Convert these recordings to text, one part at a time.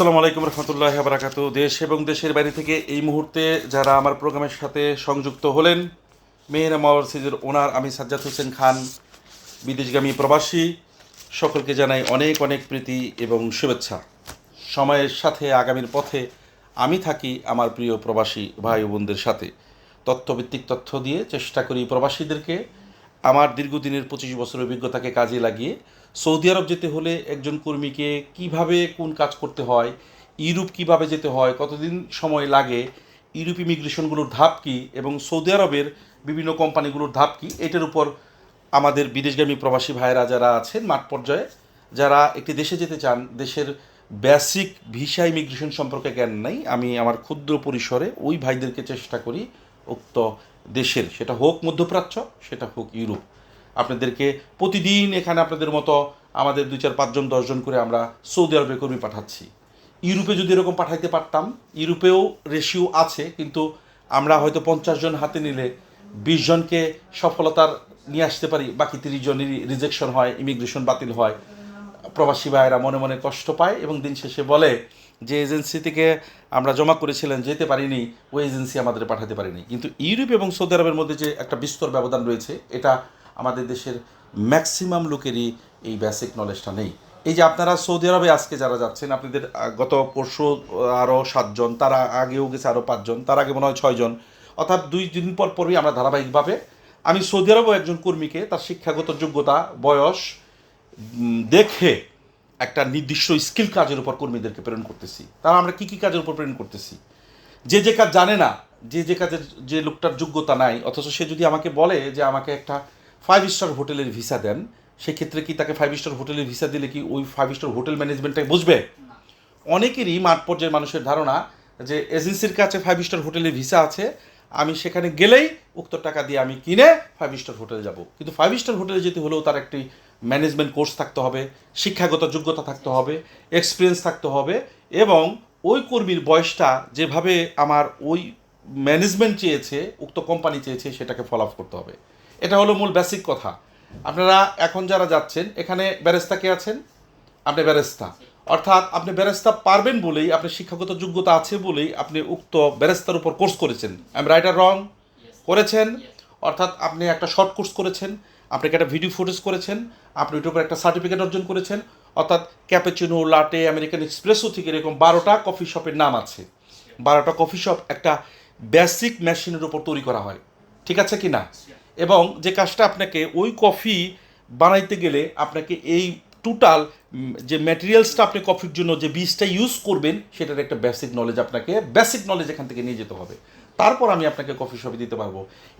আসসালামু আলাইকুম রহমতুল্লাহ বারাকাত দেশ এবং দেশের বাইরে থেকে এই মুহূর্তে যারা আমার প্রোগ্রামের সাথে সংযুক্ত হলেন, মেহের মাওয়ারসিজের ওনার, আমি সাজ্জাদ হোসেন খান, বিদেশগামী প্রবাসী, সকলকে জানাই অনেক অনেক প্রীতি এবং শুভেচ্ছা। সময়ের সাথে, আগামীর পথে আমি থাকি আমার প্রিয় প্রবাসী ভাই বোনদের সাথে। তথ্যভিত্তিক তথ্য দিয়ে চেষ্টা করি প্রবাসীদেরকে আমার দীর্ঘদিনের পঁচিশ বছরের অভিজ্ঞতাকে কাজে লাগিয়ে সৌদি আরব যেতে হলে একজন কর্মীকে কীভাবে কোন কাজ করতে হয়, ইউরোপ কীভাবে যেতে হয়, কতদিন সময় লাগে, ইউরোপ ইমিগ্রেশনগুলোর ধাপ কী এবং সৌদি আরবের বিভিন্ন কোম্পানিগুলোর ধাপ কী, এটার উপর আমাদের বিদেশগামী প্রবাসী ভাইয়েরা যারা আছেন মাঠ পর্যায়ে, যারা একটি দেশে যেতে চান, দেশের বেসিক ভিসা ইমিগ্রেশন সম্পর্কে জ্ঞান নাই, আমি আমার ক্ষুদ্র পরিসরে ওই ভাইদেরকে চেষ্টা করি উক্ত দেশের, সেটা হোক মধ্যপ্রাচ্য, সেটা হোক ইউরোপ। আপনাদেরকে প্রতিদিন এখানে আপনাদের মতো আমাদের দুই চার পাঁচজন, দশজন করে আমরা সৌদি আরবে কর্মী পাঠাচ্ছি। ইউরোপে যদি এরকম পাঠাইতে পারতাম, ইউরোপেও রেশিও আছে, কিন্তু আমরা হয়তো পঞ্চাশ জন হাতে নিলে বিশ জনকে সফলতার নিয়ে আসতে পারি, বাকি তিরিশ জনেরই রিজেকশন হয় ইমিগ্রেশন বাতিল হয়। প্রবাসী ভাইয়েরা মনে মনে কষ্ট পায় এবং দিন শেষে বলে যে এজেন্সি থেকে আমরা জমা করেছিলেন, যেতে পারিনি, ওই এজেন্সি আমাদের পাঠাতে পারেনি। কিন্তু ইউরোপ এবং সৌদি আরবের মধ্যে যে একটা বিস্তর ব্যবধান রয়েছে, এটা আমাদের দেশের ম্যাক্সিমাম লোকেরই এই বেসিক নলেজটা নেই। এই যে আপনারা সৌদি আরবে আজকে যারা যাচ্ছেন, আপনাদের গত পরশু আরও সাতজন, তার আগেও গেছে আরও পাঁচজন, তার আগে মনে হয় ছয়জন। অর্থাৎ দুই দিন পর পরই আমরা ধারাবাহিকভাবে, আমি সৌদি আরবও একজন কর্মীকে, তার শিক্ষাগত যোগ্যতা, বয়স দেখে একটা নির্দিষ্ট স্কিল কাজের উপর কর্মীদেরকে প্রেরণ করতেছি। তারা আমরা কি কি কাজের উপর প্রেরণ করতেছি? যে যে কাজ জানে না, যে যে কাজের যে লোকটার যোগ্যতা নাই, অথচ সে যদি আমাকে বলে যে আমাকে একটা ফাইভ স্টার হোটেলের ভিসা দেন সেক্ষেত্রে কি তাকে ফাইভ স্টার হোটেলের ভিসা দিলে কি ওই ফাইভ স্টার হোটেল ম্যানেজমেন্টটাকে বুঝবে? অনেকেরই মাঠ পর্যায়ের মানুষের ধারণা যে এজেন্সির কাছে ফাইভ স্টার হোটেলের ভিসা আছে আমি সেখানে গেলেই উক্ত টাকা দিয়ে আমি কিনে ফাইভ স্টার হোটেলে যাব। কিন্তু ফাইভ স্টার হোটেলে যেতে হলেও তার একটি ম্যানেজমেন্ট কোর্স থাকতে হবে শিক্ষাগত যোগ্যতা থাকতে হবে এক্সপিরিয়েন্স থাকতে হবে এবং ওই কর্মীর বয়সটা যেভাবে আমার ওই ম্যানেজমেন্ট চেয়েছে উক্ত কোম্পানি চেয়েছে সেটাকে ফলো আপ করতে হবে। এটা হলো মূল বেসিক কথা। আপনারা এখন যারা যাচ্ছেন এখানে ব্যারেস্তা কে আছেন? আপনি ব্যারেস্তা অর্থাৎ আপনি ব্যারেস্তা পারবেন বলেই আপনার শিক্ষাগত যোগ্যতা আছে বলেই আপনি উক্ত ব্যারেস্তার উপর কোর্স করেছেন। আই এম রাইট রং করেছেন? অর্থাৎ আপনি একটা শর্ট কোর্স করেছেন আপনি একটা ভিডিও ফুটেজ করেছেন আপনি ওইটার উপর একটা সার্টিফিকেট অর্জন করেছেন অর্থাৎ ক্যাপেচিনো লাটে আমেরিকান এক্সপ্রেসও থেকে এরকম বারোটা কফি শপের নাম আছে। বারোটা কফি শপ একটা বেসিক মেশিনের উপর তৈরি করা হয়। ঠিক আছে কি না এবং যে কাজটা আপনাকে ওই কফি বানাইতে গেলে আপনাকে এই টোটাল যে ম্যাটেরিয়ালসটা আপনি কফির জন্য যে বীজটা ইউজ করবেন, সেটার একটা বেসিক নলেজ আপনাকে বেসিক নলেজ এখান থেকে নিয়ে যেতে হবে। তারপর আমি আপনাকে কফি শপে দিতে পারব।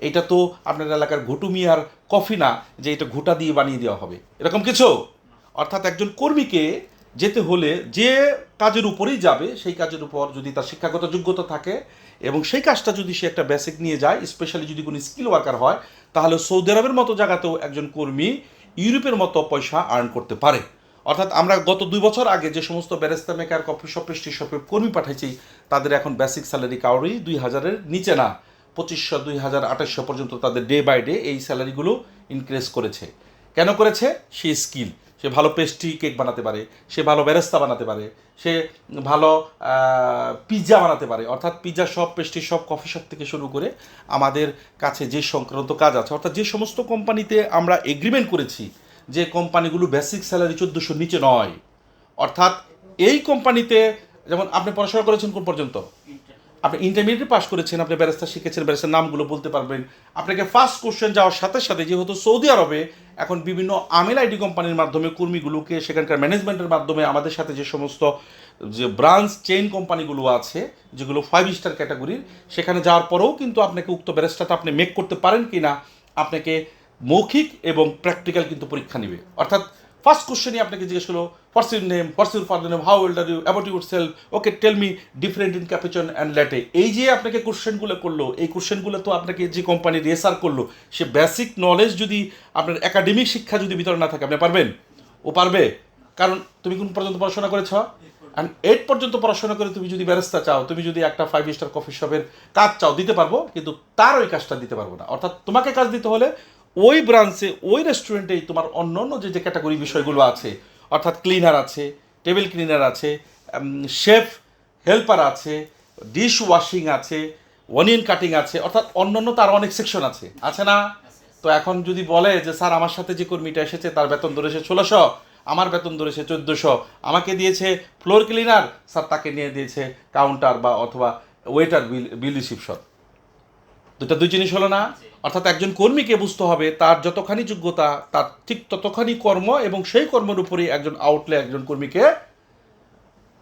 এটা তো আপনার এলাকার ঘুটু মিয়ার কফি না, যে এটা ঘুটা দিয়ে বানিয়ে দেওয়া হবে। এরকম কিছু? অর্থাৎ একজন কর্মীকে যেতে হলে যে কাজের উপরেই যাবে, সেই কাজের উপর যদি তার শিক্ষাগত যোগ্যতা থাকে এবং সেই কাজটা যদি সে একটা বেসিক নিয়ে যায় স্পেশালি যদি কোনো স্কিল ওয়ার্কার হয় তাহলে সৌদি আরবের মতো জায়গাতেও একজন কর্মী ইউরোপের মতো পয়সা আর্ন করতে পারে। অর্থাৎ আমরা গত দুই বছর আগে যে সমস্ত ব্যারেস্তা মেকার কফি শপ পৃষ্টি শপে কর্মী পাঠাইছি, তাদের এখন বেসিক স্যালারি কাউরি দুই হাজারের নিচে না, পঁচিশশো, দুই হাজার, আঠাশশো পর্যন্ত তাদের ডে বাই ডে এই স্যালারিগুলো ইনক্রিজ করেছে। কেন করেছে? সে স্কিল সে ভালো পেস্ট্রি কেক বানাতে পারে, সে ভালো বেরেস্তা বানাতে পারে, সে ভালো পিৎজা বানাতে পারে। অর্থাৎ পিৎজা সব পেস্ট্রি সব কফি শপ থেকে শুরু করে আমাদের কাছে যে সংক্রান্ত কাজ আছে, অর্থাৎ যে সমস্ত কোম্পানিতে আমরা এগ্রিমেন্ট করেছি যে কোম্পানিগুলো বেসিক স্যালারি চোদ্দোশোর নিচে নয়, অর্থাৎ এই কোম্পানিতে, যেমন আপনি পড়াশোনা করেছেন কোন পর্যন্ত? আপনি ইন্টারমিডিয়েট পাস করেছেন, আপনি ব্যারেস্তা শিখেছেন ব্যারেস্তার নামগুলো বলতে পারবেন। আপনাকে ফার্স্ট কোশ্চেন যাওয়ার সাথে সাথে যেহেতু সৌদি আরবে এখন বিভিন্ন আমিল আইডি কোম্পানির মাধ্যমে কর্মীগুলোকে, সেখানকার ম্যানেজমেন্টের মাধ্যমে আমাদের সাথে যে সমস্ত যে ব্রাঞ্চ চেইন কোম্পানিগুলো আছে, যেগুলো ফাইভ স্টার ক্যাটাগরির সেখানে যাওয়ার পরেও কিন্তু আপনাকে উক্ত ব্যারেস্টাটা আপনি মেক করতে পারেন কি না আপনাকে মৌখিক এবং প্র্যাকটিক্যাল কিন্তু পরীক্ষা নেবে। অর্থাৎ ফার্স্ট কোশ্চেনই আপনাকে জিজ্ঞেস করল what's your name what's your father name how old are you about yourself okay tell me different in cappuccino and latte এই যে আপনাকে কোশ্চেনগুলো করল, এই কোশ্চেনগুলো তো আপনাকে যে কোম্পানি রেসার করল, সে বেসিক নলেজ যদি আপনার একাডেমিক শিক্ষা যদি ভিতরে না থাকে, আপনি পারবেন? ও পারবে? কারণ তুমি কোন পর্যন্ত পড়াশোনা করেছ? অ্যান্ড এইট পর্যন্ত পড়াশোনা করে তুমি যদি ব্যারেস্তা চাও, তুমি যদি একটা ফাইভ স্টার কফি শপের কাজ চাও, দিতে পারব, কিন্তু তার ওই কাজটা দিতে পারব না। অর্থাৎ তোমাকে কাজ দিতে হলে ওই ব্রাঞ্চে ওই রেস্টুরেন্টেই তোমার অন্য অন্য যে যে ক্যাটাগরি বিষয়গুলো আছে, অর্থাৎ ক্লিনার আছে টেবিল ক্লিনার আছে শেফ হেল্পার আছে ডিশ ওয়াশিং আছে অনিয়ন কাটিং আছে, অর্থাৎ অন্যান্য তার অনেক সেকশন আছে। আছে না? তো এখন যদি বলে যে, স্যার, আমার সাথে যে কর্মীটা এসেছে, তার বেতন ধরেছে ষোলোশো, আমার বেতন ধরেছে চোদ্দোশো, আমাকে দিয়েছে ফ্লোর ক্লিনার স্যার, তাকে নিয়ে দিয়েছে কাউন্টার বা অথবা ওয়েটার বিল বিল রিসিপশন দুটা দুই জিনিস হলো না। অর্থাৎ একজন কর্মীকে বুঝতে হবে, তার যতখানি যোগ্যতা, তার ঠিক ততখানি কর্ম এবং সেই কর্মের উপরেই একজন আউটলে একজন কর্মীকে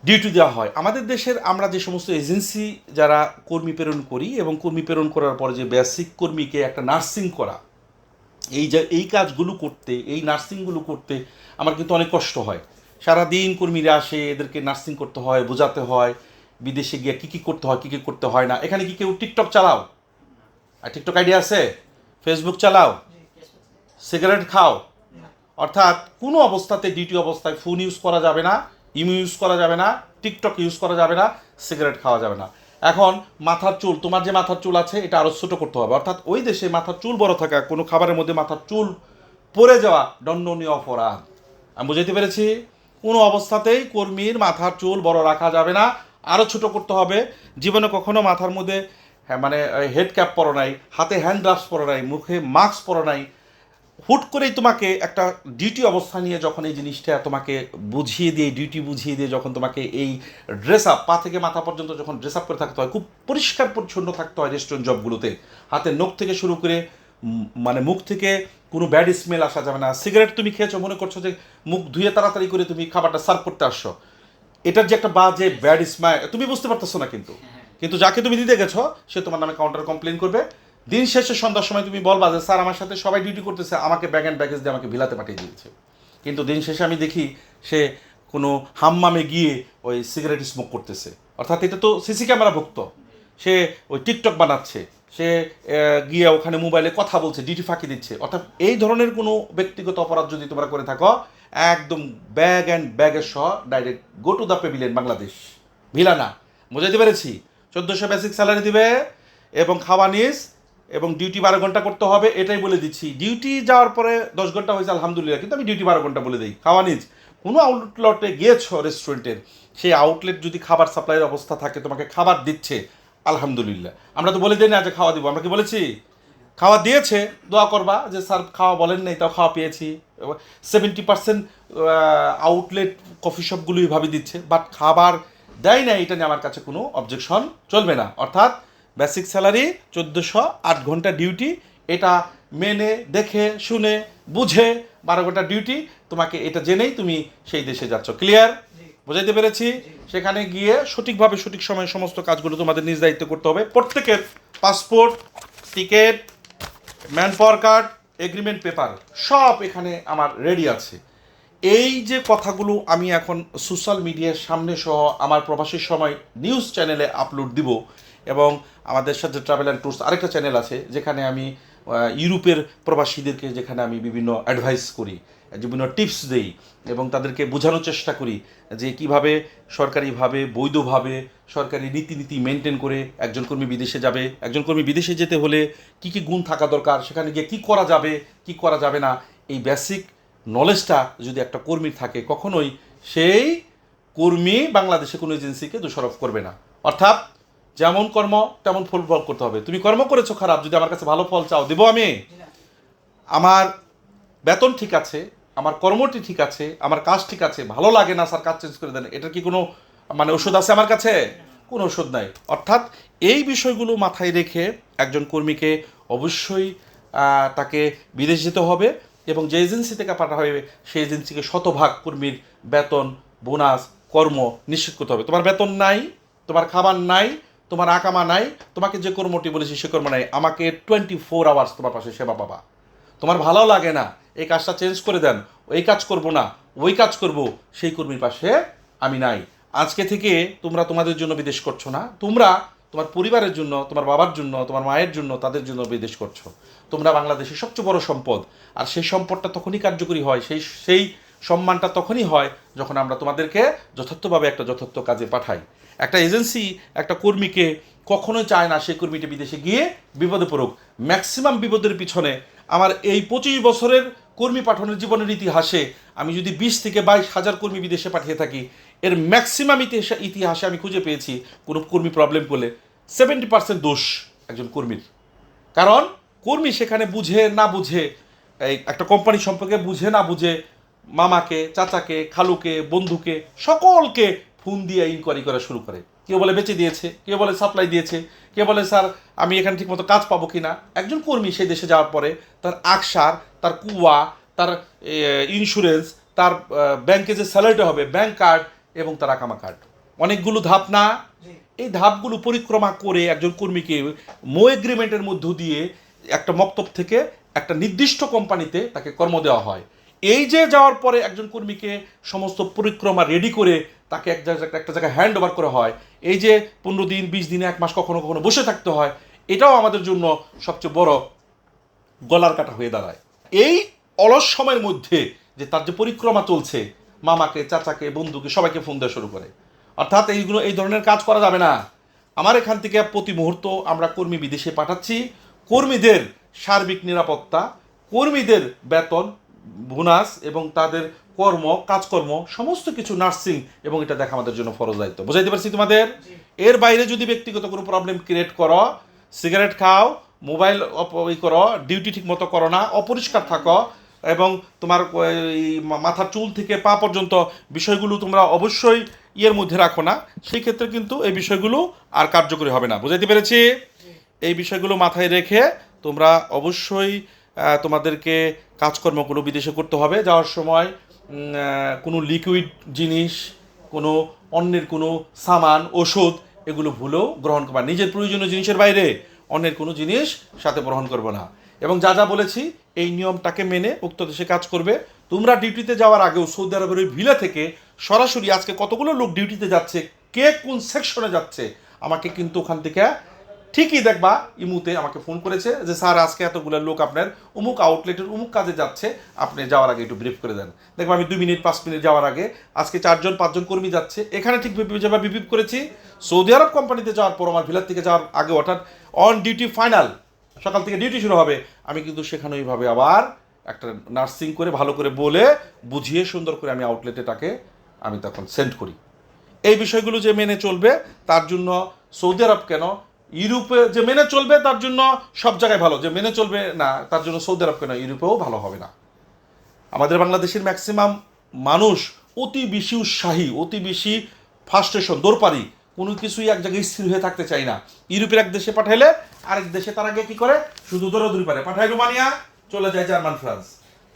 ডিউটি দেওয়া হয়। আমাদের দেশের আমরা যে সমস্ত এজেন্সি যারা কর্মী প্রেরণ করি এবং কর্মী প্রেরণ করার পরে যে বেসিক কর্মীকে একটা নার্সিং করা, এই যে, এই কাজগুলো করতে, এই নার্সিংগুলো করতে আমার কিন্তু অনেক কষ্ট হয়। সারাদিন কর্মীরা আসে, এদেরকে নার্সিং করতে হয়, বোঝাতে হয়, বিদেশে গিয়ে কী কী করতে হয়, কী কী করতে হয় না। এখানে কি কেউ টিকটক চালাও? আর টিকটক আইডিয়া আছে? ফেসবুক চালাও। সিগারেট খাও। অর্থাৎ কোনো অবস্থাতে ডিউটি অবস্থায় ফোন ইউজ করা যাবে না, ইমো ইউজ করা যাবে না, টিকটক ইউজ করা যাবে না, সিগারেট খাওয়া যাবে না। এখন মাথার চুল, তোমার যে মাথার চুল আছে, এটা আরও ছোটো করতে হবে। অর্থাৎ ওই দেশে মাথার চুল বড় থাকা, কোনো খাবারের মধ্যে মাথার চুল পড়ে যাওয়া দণ্ডনীয় অপরাধ। আমি বুঝাইতে পেরেছি? কোনো অবস্থাতেই কর্মীর মাথার চুল বড় রাখা যাবে না। আরও ছোট করতে হবে। জীবনে কখনো মাথার মধ্যে মানে হেড ক্যাপ পরো নাই, হাতে হ্যান্ড গ্লাভস পরো নাই, মুখে মাস্ক পরো নাই, হুট করেই তোমাকে একটা ডিউটি অবস্থা নিয়ে যখন এই জিনিসটা তোমাকে বুঝিয়ে দিয়ে ডিউটি বুঝিয়ে দিয়ে যখন তোমাকে এই ড্রেস আপ পা থেকে মাথা পর্যন্ত যখন ড্রেস আপ করে থাকতে হয়, খুব পরিষ্কার পরিচ্ছন্ন থাকতে হয় রেস্টুরেন্ট জবগুলোতে হাতে নখ থেকে শুরু করে মানে মুখ থেকে কোনো ব্যাড স্মেল আসা যাবে না। সিগারেট তুমি খেয়েছো, মনে করছ যে মুখ ধুয়ে তাড়াতাড়ি করে তুমি খাবারটা সার্ভ করতে আসছো। এটার যে একটা বাজে ব্যাড স্মেল তুমি বুঝতে পারতেছো না কিন্তু। কিন্তু যাকে তুমি দিতে গেছো, সে তোমার নামে কাউন্টার কমপ্লেন করবে। দিন শেষে সন্ধ্যার সময় তুমি বলবা যে, স্যার, আমার সাথে সবাই ডিউটি করতেছে, আমাকে ব্যাগ অ্যান্ড ব্যাগেজ দিয়ে আমাকে ভিলাতে পাঠিয়ে দিয়েছে। কিন্তু দিন শেষে আমি দেখি সে কোনো হাম্মামে গিয়ে ওই সিগারেট স্মোক করতেছে। অর্থাৎ এটা তো সিসি ক্যামেরা ভুক্ত। সে ওই টিকটক বানাচ্ছে। সে গিয়ে ওখানে মোবাইলে কথা বলছে ডিউটি ফাঁকি দিচ্ছে। অর্থাৎ এই ধরনের কোনো ব্যক্তিগত অপরাধ যদি তোমরা করে থাকো, একদম ব্যাগ অ্যান্ড ব্যাগের সহ direct go to the pavilion Bangladesh. ভিলানা। বুঝাইতে পেরেছি? চোদ্দোশো বেসিক স্যালারি দিবে এবং খাওয়া নিস এবং ডিউটি বারো ঘণ্টা করতে হবে, এটাই বলে দিচ্ছি। ডিউটি যাওয়ার পরে দশ ঘণ্টা হয়েছে, আলহামদুলিল্লাহ। কিন্তু আমি ডিউটি বারো ঘণ্টা বলে দিই। খাওয়া নিস। কোনো আউটলেটে গিয়েছো রেস্টুরেন্টের সেই আউটলেট যদি খাবার সাপ্লাইয়ের অবস্থা থাকে, তোমাকে খাবার দিচ্ছে, আলহামদুলিল্লাহ। আমরা তো বলে দিই না যে খাওয়া দিব। আমরা কি বলেছি? খাওয়া দিয়েছে, দোয়া করবা যে, স্যার, খাওয়া বলেন নাই, তাও খাওয়া পেয়েছি। সেভেন্টি পার্সেন্ট আউটলেট কফি শপগুলো এইভাবে দিচ্ছে। বাট খাবার দেয় না এটা নিয়ে আমার কাছে কোনো অবজেকশন চলবে না। অর্থাৎ বেসিক স্যালারি চোদ্দোশো আট ঘণ্টা ডিউটি এটা মেনে দেখে শুনে বুঝে বারো ঘণ্টা ডিউটি তোমাকে এটা জেনেই তুমি সেই দেশে যাচ্ছ। ক্লিয়ার বুঝাইতে পেরেছি? সেখানে গিয়ে সঠিকভাবে সঠিক সময়ে সমস্ত কাজগুলো তোমাদের নিজ দায়িত্ব করতে হবে। প্রত্যেকের passport ticket manpower card agreement paper সব এখানে আমার রেডি আছে। এই যে কথাগুলো আমি এখন সোশ্যাল মিডিয়ার সামনে সহ আমার প্রবাসীর সময় নিউজ চ্যানেলে আপলোড দিব এবং আমাদের সাথে ট্রাভেল অ্যান্ড ট্যুরস আরেকটা চ্যানেল আছে, যেখানে আমি ইউরোপের প্রবাসীদেরকে যেখানে আমি বিভিন্ন অ্যাডভাইস করি, বিভিন্ন টিপস দেই এবং তাদেরকে বোঝানোর চেষ্টা করি যে কীভাবে সরকারিভাবে, বৈধভাবে সরকারি রীতিনীতি মেনটেন করে একজন কর্মী বিদেশে যাবে, একজন কর্মী বিদেশে যেতে হলে কি কি গুণ থাকা দরকার, সেখানে গিয়ে কী করা যাবে, কি করা যাবে না, এই বেসিক নলেজটা যদি একটা কর্মীর থাকে, কখনোই সেই কর্মী বাংলাদেশে কোনো এজেন্সিকে দোষারোপ করবে না। অর্থাৎ যেমন কর্ম, তেমন ফল ফল করতে হবে। তুমি কর্ম করেছ খারাপ, যদি আমার কাছে ভালো ফল চাও, দেবো আমি। আমার বেতন ঠিক আছে, আমার কর্মটি ঠিক আছে, আমার কাজ ঠিক আছে, ভালো লাগে না, স্যার, কাজ চেঞ্জ করে দেন। এটার কি কোনো মানে ওষুধ আছে আমার কাছে? কোনো ওষুধ নাই। অর্থাৎ এই বিষয়গুলো মাথায় রেখে একজন কর্মীকে অবশ্যই তাকে বিদেশ যেতে হবে। এবং যে এজেন্সি থেকে পাঠা হবে, সেই এজেন্সিকে শতভাগ কর্মীর বেতন, বোনাস, কর্ম নিশ্চিত করতে হবে। তোমার বেতন নাই, তোমার খাবার নাই, তোমার আকামা নাই, তোমাকে যে কর্মটি বলেছি সে কর্ম নাই, আমাকে টোয়েন্টি ফোর আওয়ার্স তোমার পাশে সেবা পাবা। তোমার ভালো লাগে না, এই কাজটা চেঞ্জ করে দেন, ওই কাজ করব না, ওই কাজ করব, সেই কর্মীর পাশে আমি নাই। আজকে থেকে তোমরা তোমাদের জন্য বিদেশ করছ না, তোমরা তোমার পরিবারের জন্য, তোমার বাবার জন্য, তোমার মায়ের জন্য, তাদের জন্য বিদেশ করছ। তোমরা বাংলাদেশের সবচেয়ে বড় সম্পদ। আর সেই সম্পদটা তখনই কার্যকরী হয়, সেই সেই সম্মানটা তখনই হয় যখন আমরা তোমাদেরকে যথার্থভাবে একটা যথার্থ কাজে পাঠাই। একটা এজেন্সি, একটা কর্মীকে কখনোই চায় না সেই কর্মীটা বিদেশে গিয়ে বিপদে পড়ুক। ম্যাক্সিমাম বিপদের পিছনে আমার এই পঁচিশ বছরের কর্মী পাঠানোর জীবনের ইতিহাসে আমি যদি বিশ থেকে বাইশ হাজার কর্মী বিদেশে পাঠিয়ে থাকি, এর ম্যাক্সিমাম ইতিহাসে ইতিহাসে আমি খুঁজে পেয়েছি কোনো কর্মী প্রবলেম করলে সেভেন্টি পার্সেন্ট দোষ একজন কর্মীর। কারণ কর্মী সেখানে বুঝে না বুঝে, এই একটা কোম্পানি সম্পর্কে বুঝে না বুঝে মামাকে, চাচাকে, খালুকে, বন্ধুকে, সকলকে ফোন দিয়ে ইনকোয়ারি করা শুরু করে। কেউ বলে বেঁচে দিয়েছে, কেউ বলে সাপ্লাই দিয়েছে, কেউ বলে, স্যার, আমি এখানে ঠিকমতো কাজ পাবো কি না একজন কর্মী সেই দেশে যাওয়ার পরে তার আকসার, তার কুয়া তার ইন্স্যুরেন্স তার ব্যাংকে যে স্যালারিটা হবে ব্যাংক কার্ড এবং তার আকামা কার্ড অনেকগুলো ধাপ না? এই ধাপগুলো পরিক্রমা করে একজন কর্মীকে মো এগ্রিমেন্টের মধ্য দিয়ে একটা মক্তব থেকে একটা নির্দিষ্ট কোম্পানিতে তাকে কর্ম দেওয়া হয়। এই যে যাওয়ার পরে একজন কর্মীকে সমস্ত পরিক্রমা রেডি করে তাকে এক জায়গায় একটা জায়গায় হ্যান্ড ওভার করা হয়। এই যে পনেরো দিন বিশ দিনে এক মাস কখনো কখনো বসে থাকতে হয় এটাও আমাদের জন্য সবচেয়ে বড় গলার কাটা হয়ে দাঁড়ায়। এই অলস সময়ের মধ্যে যে তার যে পরিক্রমা চলছে মামাকে চাচাকে বন্ধুকে সবাইকে ফোন দেওয়া শুরু করে। অর্থাৎ এইগুলো এই ধরনের কাজ করা যাবে না। আমার এখান থেকে প্রতি মুহূর্ত আমরা কর্মী বিদেশে পাঠাচ্ছি। কর্মীদের সার্বিক নিরাপত্তা কর্মীদের বেতন বোনাস এবং তাদের কর্ম কাজকর্ম সমস্ত কিছু নার্সিং এবং এটা দেখা আমাদের জন্য ফরজ দায়িত্ব। বুঝাইতে পারছি তোমাদের? এর বাইরে যদি ব্যক্তিগত কোনো প্রবলেম ক্রিয়েট করো সিগারেট খাও মোবাইল অপ- ই করো ডিউটি ঠিক মতো করো না অপরিষ্কার থাকো এবং তোমার মাথার চুল থেকে পা পর্যন্ত বিষয়গুলো তোমরা অবশ্যই ইয়ের মধ্যে রাখো না। সেই ক্ষেত্রে কিন্তু এই বিষয়গুলো আর কার্যকরী হবে না। বুঝাইতে পেরেছি? এই বিষয়গুলো মাথায় রেখে তোমরা অবশ্যই তোমাদেরকে কাজকর্মগুলো বিদেশে করতে হবে। যাওয়ার সময় কোনো লিকুইড জিনিস, কোনো অন্যের কোনো সামান, ওষুধ এগুলো ভুলেও গ্রহণ করবা নিজের প্রয়োজনীয় জিনিসের বাইরে অন্যের কোনো জিনিস সাথে গ্রহণ করব না। এবং যা যা বলেছি, এই নিয়মটাকে মেনে উক্ত দেশে কাজ করবে। তোমরা ডিউটিতে যাওয়ার আগেও সৌদি আরবের ওই ভিলা থেকে সরাসরি আজকে কতগুলো লোক ডিউটিতে যাচ্ছে, কে কোন সেকশনে যাচ্ছে, আমাকে কিন্তু ওখান থেকে ঠিকই দেখবা। ইমুতে আমাকে ফোন করেছে যে, স্যার, আজকে এতগুলো লোক আপনার অমুক আউটলেটের অমুক কাজে যাচ্ছে, আপনি যাওয়ার আগে একটু ব্রিফ করে দেন। দেখবা, আমি দুই মিনিট, পাঁচ মিনিট যাওয়ার আগে আজকে চারজন, পাঁচজন কর্মী যাচ্ছে। এখানে ঠিক যেভাবে বিপিপ করেছি। সৌদি আরব কোম্পানিতে যাওয়ার পর, আমার ভিলার থেকে যাওয়ার আগে অর্থাৎ অন ডিউটি ফাইনাল সকাল থেকে ডিউটি শুরু হবে। আমি কিন্তু সেখানে ওইভাবে আবার একটা নার্সিং করে ভালো করে বলে, বুঝিয়ে সুন্দর করে আমি আউটলেটে তাকে আমি তখন সেন্ড করি। এই বিষয়গুলো যে মেনে চলবে, তার জন্য সৌদি আরব কেন? ইউরোপে যে মেনে চলবে, তার জন্য সব জায়গায় ভালো। যে মেনে চলবে, না, তার জন্য সৌদি আরব কেন? ইউরোপেও ভালো হবে না। আমাদের বাংলাদেশের ম্যাক্সিমাম মানুষ অতি বেশি উৎসাহী, অতি বেশি ফার্স্টেশন দৌড়পারি কোনো কিছুই এক জায়গায় স্থির হয়ে থাকতে চাই না। ইউরোপের এক দেশে পাঠাইলে আরেক দেশে তার আগে কি করে? শুধু দৌড়াদৌড়ি পারে পাঠায় রোমানিয়া, চলে যায় জার্মান, ফ্রান্স।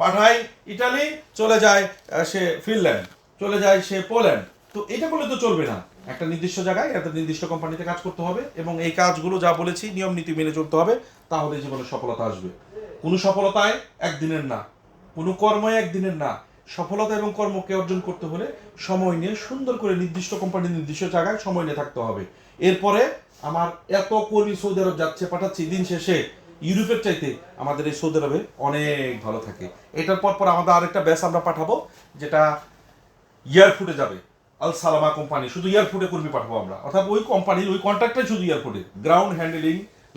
পাঠায় ইটালি, চলে যায় সে ফিনল্যান্ড, চলে যায় সে পোল্যান্ড। তো এটা করলে তো চলবে না। একটা নির্দিষ্ট জায়গায় একটা নির্দিষ্ট কোম্পানিতে কাজ করতে হবে এবং এই কাজগুলো যা বলেছি, নিয়ম, নীতি মেনে চলতে হবে তাহলে জীবনে সফলতা আসবে। কোনো সফলতায় একদিনের না। কোনো কর্মই একদিনের না। সফলতা এবং কর্মকে অর্জন করতে হলে সময় নিয়ে সুন্দর করে নির্দিষ্ট কোম্পানির নির্দিষ্ট জায়গায় সময় নিয়ে থাকতে হবে। এরপরে আমার এত কর্মী সৌদি আরব যাচ্ছে, পাঠাচ্ছি, দিন শেষে ইউরোপের চাইতে আমাদের এই সৌদি আরবে অনেক ভালো থাকে। এটার পর পর আমাদের আরেকটা ব্যাস আমরা পাঠাবো, যেটা এয়ারফুটে যাবে, আল সালামা কোম্পানি শুধু এয়ারফুটে কর্মী পাঠাবো আমরা। অর্থাৎ ওই কোম্পানির ওই কন্ট্রাক্টটাই শুধু এয়ারফুটে ground handling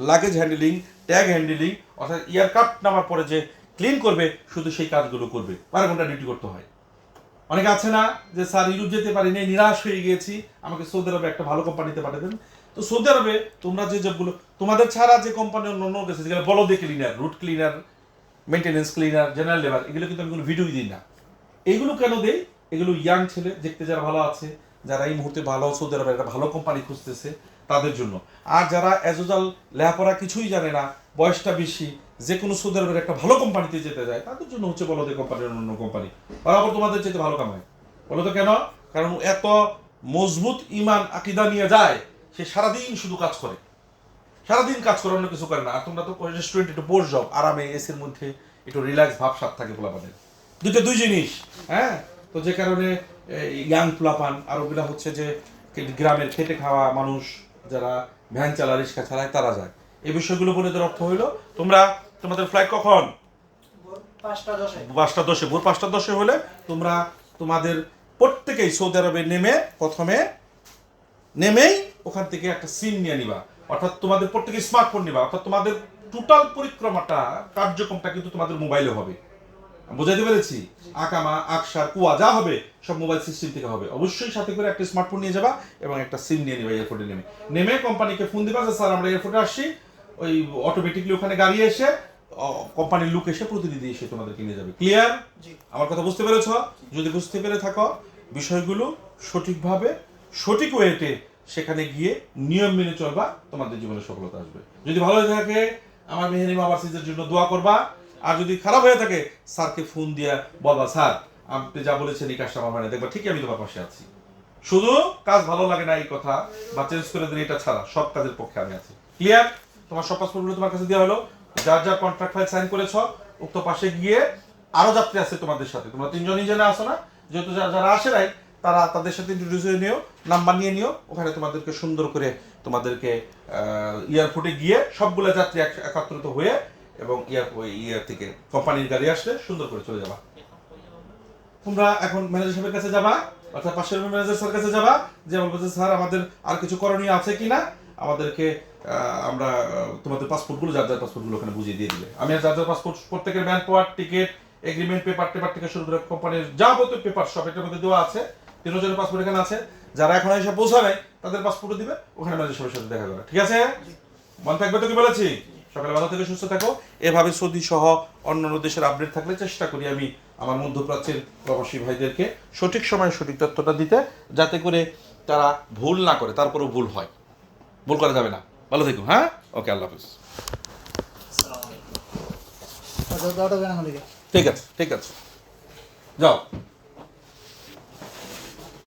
luggage handling tag handling অর্থাৎ এয়ারক্রাফট নামার পরে যে ক্লিন করবে, শুধু সেই কাজগুলো করবে। বারো ঘণ্টা ডিউটি করতে হয়। অনেকে আছে না যে, স্যার ইউরোপ যেতে পারিনি নিরাশ হয়ে গিয়েছি। আমাকে সৌদি আরবে একটা ভালো কোম্পানিতে পাঠিয়ে দেন। তো সৌদি আরবে তোমরা যে জবগুলো তোমাদের ছাড়া যে কোম্পানি অন্য অন্য গেছে যেগুলো বলো দে cleaner root cleaner maintenance cleaner general labour এগুলো কিন্তু আমি কোনো ভিডিও দিই না। এইগুলো কেন দেই? এগুলো ইয়াং ছেলে, দেখতে যারা ভালো আছে, যারা এই মুহূর্তে ভালো, সৌদি আরবে একটা ভালো কোম্পানি খুঁজতেছে, তাদের জন্য। আর যারা এজোজাল লেখাপড়া কিছুই জানে না, বয়সটা বেশি যে কোনো সৌদি আরবের একটা ভালো কোম্পানিতে যেতে যায় তাদের জন্য হচ্ছে বলদে কোম্পানির অন্য কোম্পানি। ওরা আবার তোমাদের চাইতে ভালো কামায়। বলো তো কেন? কারণ এত মজবুত ইমান, আকিদা নিয়ে যায়, সে সারাদিন শুধু কাজ করে। সারাদিন কাজ করে, অন্য কিছু করে না। আর তোমরা তো রেস্টুরেন্ট একটু বস যাও। আরামে এসির মধ্যে একটু রিল্যাক্স ভাব সাপ থাকে পোলাপানের। দুটো দুই জিনিস হ্যাঁ? তো যে কারণে ইয়াং পোলাপান, আর ওগুলা হচ্ছে যে গ্রামের খেটে খাওয়া মানুষ, যারা ভ্যান চালা রিক্সা চালায়, তারা যায়। এই বিষয়গুলো বলে দেওয়ার অর্থ হইল, তোমরা তোমাদের ফ্লাইট কখন? পাঁচটা দশে। ভোর পাঁচটা দশে হলে তোমরা তোমাদের প্রত্যেকেই সৌদি আরবে নেমে প্রথমে নেমেই ওখান থেকে একটা সিম নিয়ে নিবা। অর্থাৎ তোমাদের প্রত্যেকে স্মার্টফোন নিবা। অর্থাৎ তোমাদের টোটাল পরিক্রমাটা কার্যক্রমটা কিন্তু তোমাদের মোবাইলে হবে। বুঝাইতে পেরেছি? আকামা আকসার কুয়া যা হবে সব মোবাইল সিস্টেম থেকে হবে। অবশ্যই সাথে করে একটা স্মার্টফোন নিয়ে যাবা এবং একটা সিম নিয়ে নেবে এয়ারপোর্টে নেমে। নেমে কোম্পানিকে ফোন দিবা যে স্যার আমরা এয়ারপোর্টে আসছি। ওই অটোমেটিকলি ওখানে গাড়ি এসে কোম্পানির লোক এসে প্রতিনিধি এসে তোমাদেরকে নিয়ে যাবে। ক্লিয়ার আমার কথা বুঝতে পেরেছ? যদি বুঝতে পেরে থাকো বিষয়গুলো সঠিকভাবে সঠিক ওয়েতে সেখানে গিয়ে নিয়ম মেনে চলবা তোমাদের জীবনে সফলতা আসবে। যদি ভালো হয়ে থাকে আমার মেহেরিমা ওভারসিজের জন্য দোয়া করবা। আর যদি খারাপ হয়ে থাকে স্যারকে ফোন দিয়ে বলবা স্যার আপনি যা বলেছেন এই কাজটা আমার মানে দেখবা ঠিকই আমি তোমার পাশে আছি। শুধু কাজ ভালো লাগে না এই কথা বা চেঞ্জ করে দিন এটা ছাড়া সব কাজের পক্ষে আমি আছি। ক্লিয়ার তোমার সব পাসপোর্টগুলো তোমার কাছে দেওয়া হলো। যার যার কন্ট্রাক্ট ফাইল সাইন করেছ, উক্ত পাশে গিয়ে আরও যাত্রী আছে তোমাদের সাথে। তোমরা তিনজনই জেনে আসো না, যেহেতু যারা আসে নাই, তারা তাদের সাথে ইন্ট্রোডিউস হয়ে নিও নাম্বার নিয়ে নিও, ওখানে তোমাদেরকে সুন্দর করে তোমাদেরকে এয়ারপোর্টে গিয়ে সবগুলো যাত্রী একত্রিত হয়ে এবং ইয়ার ইয়ার থেকে কোম্পানির গাড়ি আসলে সুন্দর করে চলে যাবা। তোমরা এখন ম্যানেজার সাহেবের কাছে যাবা, অর্থাৎ পাশের ম্যানেজার স্যার কাছে যাবা, যে বলব যে, স্যার, আমাদের আর কিছু করণীয় আছে কিনা? আমাদেরকে আমরা তোমাদের পাসপোর্টগুলো, যার যার পাসপোর্টগুলো ওখানে বুঝিয়ে দিয়ে দিবে। আমি যার যার পাসপোর্ট, প্রত্যেকের manpower ticket agreement paper টেপার থেকে শুরু করে কোম্পানির যাবতীয় পেপার সব এটার মধ্যে দেওয়া আছে। তিনজনের পাসপোর্ট এখানে আছে। যারা এখন এসে পৌঁছা নাই তাদের পাসপোর্টও দিবে। ওখানে ম্যানেজার সাহেবের সাথে দেখা যাবে ঠিক আছে? মন থাকবে তো কি বলেছি? সকালে ভালো থেকে, সুস্থ থাকো। এভাবে সৌদি সহ অন্যান্য দেশের আপডেট থাকলে চেষ্টা করি আমি আমার মধ্যপ্রাচ্যের প্রবাসী ভাইদেরকে সঠিক সময়ে সঠিক তথ্যটা দিতে, যাতে করে তারা ভুল না করে, তারপরেও ভুল হয়। ভুল করা যাবে না ভালো থেকো হ্যাঁ ওকে আল্লাহ হাফিজ আচ্ছা ঠিক আছে ঠিক আছে যাও